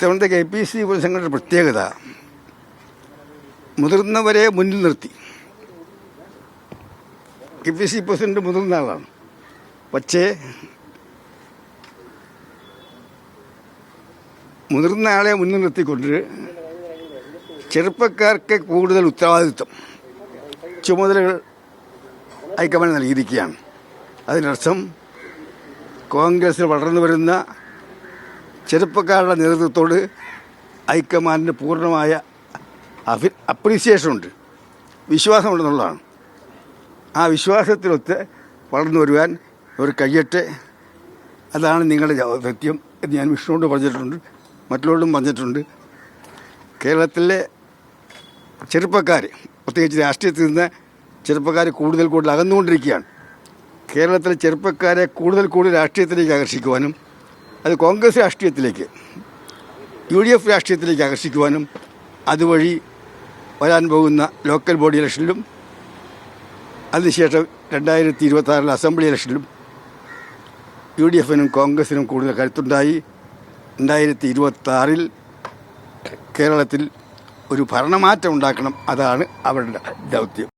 ഇത്തവണത്തെ K P C സംഘടനയുടെ പ്രത്യേകത മുതിർന്നവരെ മുന്നിൽ നിർത്തി. കെ പി സി പ്രസിഡന്റ് മുതിർന്ന ആളാണ് പക്ഷേ മുതിർന്ന ആളെ മുന്നിൽ നിർത്തിക്കൊണ്ട് ചെറുപ്പക്കാർക്ക് കൂടുതൽ ഉത്തരവാദിത്വം ചുമതലകൾ ഹൈക്കമാൻഡ് നൽകിയിരിക്കുകയാണ്. അതിനർത്ഥം കോൺഗ്രസിൽ വളർന്നു വരുന്ന ചെറുപ്പക്കാരുടെ നേതൃത്വത്തോട് ഹൈക്കമാൻഡിന് പൂർണമായ അഭി അപ്രീസിയേഷനുണ്ട് വിശ്വാസമുണ്ടെന്നുള്ളതാണ്. ആ വിശ്വാസത്തിലൊത്ത് വളർന്നു വരുവാൻ ഒരു കഴിയട്ടെ. അതാണ് നിങ്ങളുടെ സത്യം എന്ന് ഞാൻ വിഷ്ണുവോട് പറഞ്ഞിട്ടുണ്ട്. മറ്റുള്ളവരോടും പറഞ്ഞിട്ടുണ്ട്. കേരളത്തിലെ ചെറുപ്പക്കാർ പ്രത്യേകിച്ച് രാഷ്ട്രീയത്തിൽ നിന്ന് ചെറുപ്പക്കാർ കൂടുതൽ കൂടുതൽ അകന്നുകൊണ്ടിരിക്കുകയാണ്. കേരളത്തിലെ ചെറുപ്പക്കാരെ കൂടുതൽ കൂടുതൽ രാഷ്ട്രീയത്തിലേക്ക് ആകർഷിക്കുവാനും അത് കോൺഗ്രസ് രാഷ്ട്രീയത്തിലേക്ക് യു ഡി എഫ് രാഷ്ട്രീയത്തിലേക്ക് ആകർഷിക്കുവാനും അതുവഴി വരാൻ പോകുന്ന ലോക്കൽ ബോഡി ഇലക്ഷനിലും അതിനുശേഷം രണ്ടായിരത്തി ഇരുപത്തി അസംബ്ലി ഇലക്ഷനിലും യു ഡി എഫിനും കോൺഗ്രസിനും കൂടുതൽ കരുത്തുണ്ടായി. രണ്ടായിരത്തി ഇരുപത്തി കേരളത്തിൽ ഒരു ഭരണമാറ്റം ഉണ്ടാക്കണം അതാണ് അവരുടെ ദൗത്യം.